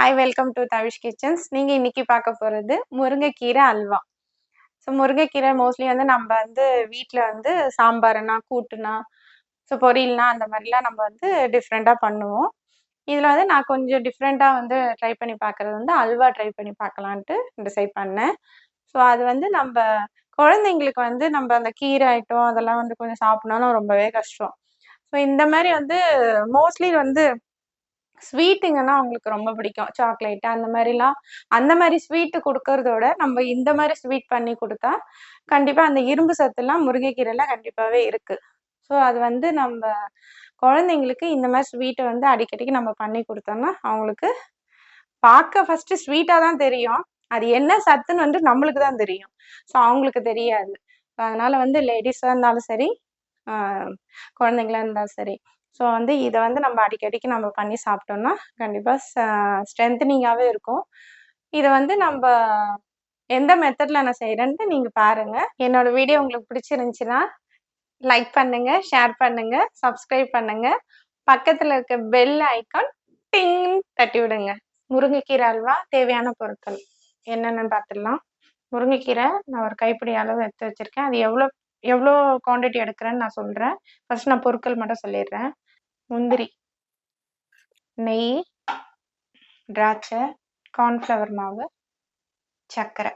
Hi welcome to Tavish kitchens நீங்கள் இன்னைக்கு பார்க்க போகிறது முருங்கைக்கீரை அல்வா. ஸோ முருங்கைக்கீரை மோஸ்ட்லி வந்து நம்ம வந்து வீட்டில் வந்து சாம்பார்னா கூட்டுனா ஸோ பொரியல்னா அந்த மாதிரிலாம் நம்ம வந்து டிஃப்ரெண்ட்டாக பண்ணுவோம். இதில் வந்து நான் கொஞ்சம் டிஃப்ரெண்ட்டாக வந்து ட்ரை பண்ணி பார்க்குறது வந்து அல்வா ட்ரை பண்ணி பார்க்கலான்ட்டு டிசைட் பண்ணேன். ஸோ அது வந்து நம்ம குழந்தைங்களுக்கு வந்து நம்ம அந்த கீரை ஐட்டம் அதெல்லாம் வந்து கொஞ்சம் சாப்பிட்னாலும் ரொம்பவே கஷ்டம். ஸோ இந்த மாதிரி வந்து மோஸ்ட்லி வந்து ஸ்வீட்டுங்கன்னா அவங்களுக்கு ரொம்ப பிடிக்கும். சாக்லேட் அந்த மாதிரிலாம் அந்த மாதிரி ஸ்வீட்டு கொடுக்கறதோட நம்ம இந்த மாதிரி ஸ்வீட் பண்ணி கொடுத்தா கண்டிப்பாக அந்த இரும்பு சத்துலாம் முருங்கைக்கீரையில கண்டிப்பாகவே இருக்குது ஸோ அது வந்து நம்ம குழந்தைங்களுக்கு இந்த மாதிரி ஸ்வீட்டை வந்து அடிக்கடிக்கு நம்ம பண்ணி கொடுத்தோம்னா அவங்களுக்கு பார்க்க ஃபஸ்ட்டு ஸ்வீட்டாக தான் தெரியும். அது என்ன சத்துன்னு வந்து நம்மளுக்கு தான் தெரியும். ஸோ அவங்களுக்கு தெரியாது. அதனால வந்து லேடிஸாக இருந்தாலும் சரி குழந்தைங்களா இருந்தாலும் சரி ஸோ வந்து இதை வந்து நம்ம அடிக்கடிக்கு நம்ம பண்ணி சாப்பிட்டோம்னா கண்டிப்பாக ஸ்ட்ரென்தனிங்காகவே இருக்கும். இதை வந்து நம்ம எந்த மெத்தடில் நான் செய்கிறேன்ட்டு நீங்கள் பாருங்கள் என்னோட வீடியோ உங்களுக்கு பிடிச்சிருந்துச்சின்னா லைக் பண்ணுங்க ஷேர் பண்ணுங்க சப்ஸ்கிரைப் பண்ணுங்க. பக்கத்தில் இருக்க பெல் ஐக்கான் டிங் தட்டி விடுங்க. முருங்கைக்கீரை அல்வா தேவையான பொருட்கள் என்னென்னு பார்த்துடலாம் முருங்கைக்கீரை நான் ஒரு கைப்பிடி அளவு எடுத்து வச்சுருக்கேன். அது எவ்வளோ எவ்வளோ குவான்டிட்டி எடுக்கிறேன்னு நான் சொல்கிறேன் ஃபர்ஸ்ட் நான் பொருட்கள் மட்டும் சொல்லிடுறேன். முந்திரி நெய் திராட்சை கார்ன்ஃப்ளவர் மாவு சர்க்கரை.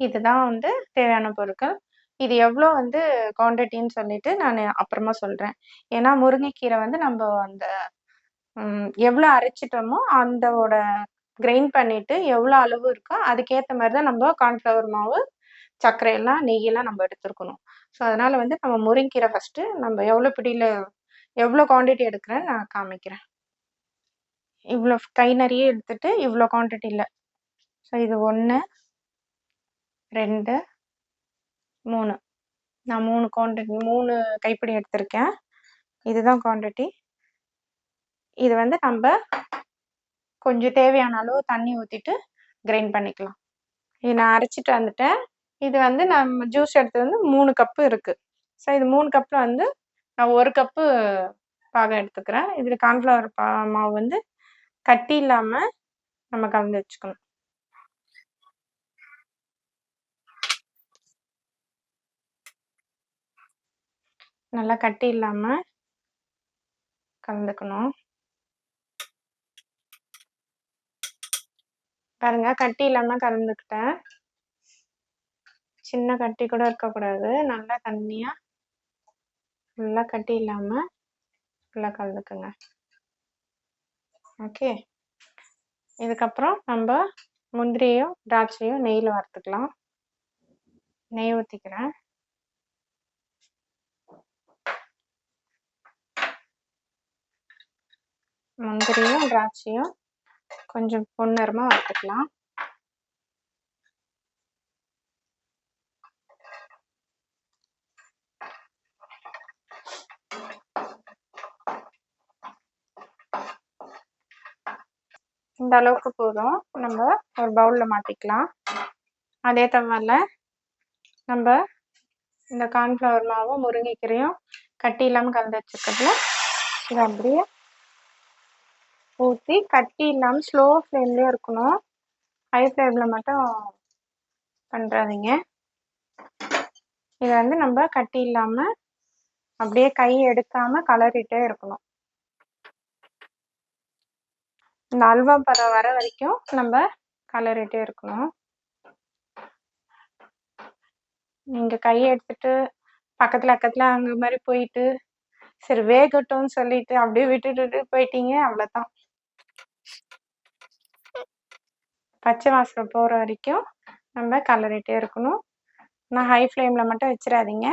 இதுதான் வந்து தேவையான பொருட்கள். இது எவ்வளோ வந்து குவான்டிட்டின்னு சொல்லிட்டு நான் அப்புறமா சொல்கிறேன் ஏன்னா முருங்கைக்கீரை வந்து நம்ம அந்த எவ்வளோ அரைச்சிட்டோமோ அந்தோட கிரைண்ட் பண்ணிட்டு எவ்வளோ அளவு இருக்கோ அதுக்கேற்ற மாதிரி தான் நம்ம கார்ன்ஃப்ளவர் மாவு சர்க்கரையெல்லாம் நெய்யெல்லாம் நம்ம எடுத்துருக்கணும். ஸோ அதனால் வந்து நம்ம முருங்கீரை ஃபஸ்ட்டு நம்ம எவ்வளோ பிடியில் எவ்வளோ குவான்டிட்டி எடுக்கிறேன்னு நான் காமிக்கிறேன். இவ்வளோ கை நிறைய எடுத்துட்டு இவ்வளோ குவான்டிட்டியில் ஸோ இது ஒன்று ரெண்டு மூணு. நான் மூணு குவான்டிட்டி மூணு கைப்பிடி எடுத்திருக்கேன். இதுதான் குவான்டிட்டி இது வந்து நம்ம கொஞ்சம் தேவையான அளவு தண்ணி ஊற்றிட்டு கிரைண்ட் பண்ணிக்கலாம். இது நான் அரைச்சிட்டு வந்துட்டேன். இது வந்து நம்ம ஜூஸ் எடுத்தது வந்து மூணு கப்பு இருக்குது ஸோ இது மூணு கப்பில் வந்து நான் ஒரு கப்பு பாகம் எடுத்துக்கிறேன். இதில் கார்ன்ஃப்ளவர் பா மாவு வந்து கட்டி இல்லாமல் நம்ம கலந்து வச்சுக்கணும். நல்லா கட்டி இல்லாமல் கலந்துக்கணும். பாருங்க கட்டி இல்லாமல் கலந்துக்கிட்டேன். சின்ன கட்டி கூட இருக்கக்கூடாது. நல்லா தண்ணியாக நல்லா கட்டி இல்லாமல் நல்லா கலந்துக்குங்க. ஓகே இதுக்கப்புறம் நம்ம முந்திரியும் திராட்சையும் நெய்யில் வறுத்துக்கலாம். நெய் ஊற்றிக்கிறேன் முந்திரியும் திராட்சையும் கொஞ்சம் பொன்னிறமாக வறுத்துக்கலாம். இந்த அளவுக்கு போதும். நம்ம ஒரு பவுலில் மாற்றிக்கலாம் அதே தவிர நம்ம இந்த கார்ன்ஃப்ளவர் மாவும் முருங்கைக்கீரையும் கட்டி இல்லாமல் கலந்து வச்சுக்கிறதுல இதை அப்படியே ஊற்றி கட்டி இல்லாமல் ஸ்லோ ஃப்ளேம்லேயே இருக்கணும். ஹை ஃப்ளேமில் மட்டும் பண்ணுறாதீங்க இதை வந்து நம்ம கட்டி இல்லாமல் அப்படியே கை எடுக்காமல் கலரிட்டே இருக்கணும். இந்த அல்வா பதம் வர வரைக்கும் நம்ம கலரிட்டே இருக்கணும். நீங்கள் கையை எடுத்துட்டு பக்கத்தில் பக்கத்தில் அங்க மாதிரி போயிட்டு சரி வேகட்டும்னு சொல்லிட்டு அப்படியே விட்டுட்டு போயிட்டீங்க அவ்வளோதான் பச்சை வாசனை போகிற வரைக்கும் நம்ம கலரிட்டே இருக்கணும். நான் ஹை ஃப்ளேமில் மட்டும் வச்சிடாதீங்க.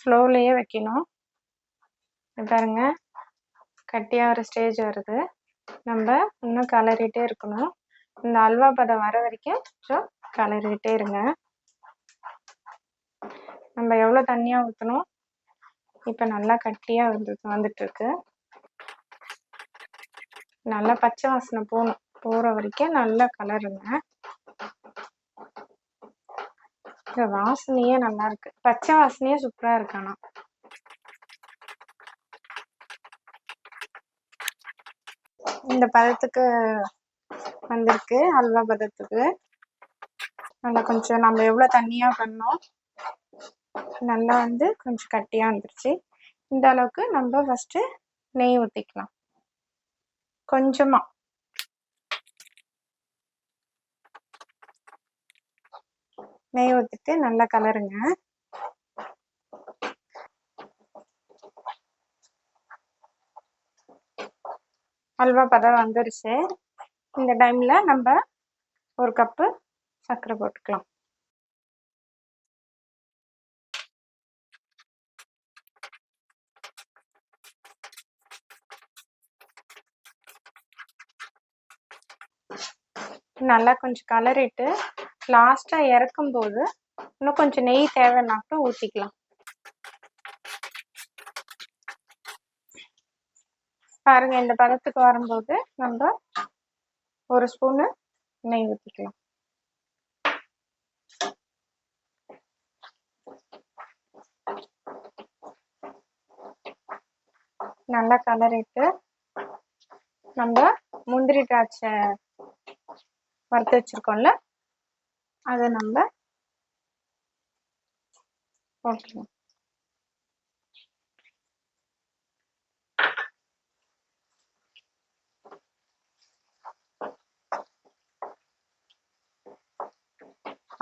ஸ்லோலயே வைக்கணும். பாருங்க. கட்டியாக ஒரு ஸ்டேஜ் வருது. நம்ம இன்னும் கலரிட்டே இருக்கணும். இந்த அல்வா பதம் வர வரைக்கும் கொஞ்சம் கலரிட்டே இருங்க. நம்ம எவ்வளோ தண்ணியாக ஊற்றணும் இப்போ நல்லா கட்டியாக வந்து வந்துட்டு இருக்கு நல்லா பச்சை வாசனை போகணும் போகிற வரைக்கும் நல்லா கலருங்க. இந்த வாசனையே நல்லா இருக்கு. பச்சை வாசனையே சூப்பராக இருக்கு ஆனால் இந்த பதத்துக்கு வந்திருக்கு அல்வா பதத்துக்கு. நல்லா கொஞ்சம் நம்ம எவ்வளோ தண்ணியாக பண்ணோம் நல்லா வந்து கொஞ்சம் கட்டியாக வந்துருச்சு. இந்த அளவுக்கு நம்ம ஃபஸ்ட்டு நெய் ஊற்றிக்கலாம் கொஞ்சமாக நெய் ஊற்றிட்டு நல்லா கலருங்க. அல்வா பதம் வந்துருச்சு. இந்த டைமில் நம்ம ஒரு கப்பு சர்க்கரை போட்டுக்கலாம். நல்லா கொஞ்சம் கலரிட்டு லாஸ்ட்டாக இறக்கும்போது இன்னும் கொஞ்சம் நெய் தேவைன்னாட்டும் ஊற்றிக்கலாம் பாருங்க இந்த பதத்துக்கு வரும்போது நம்ம ஒரு ஸ்பூனு நெய் ஊற்றிக்கலாம் நல்லா கலரிட்டு நம்ம முந்திரி திராட்சை வறுத்து வச்சிருக்கோம்ல அதை நம்ம ஓகே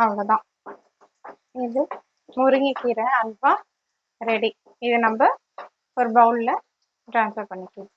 அவ்வளோதான் இது முருங்கைக்கீரை அல்வா ரெடி இது நம்ம ஒரு பவுலில் ட்ரான்ஸ்ஃபர் பண்ணிக்கலாம்.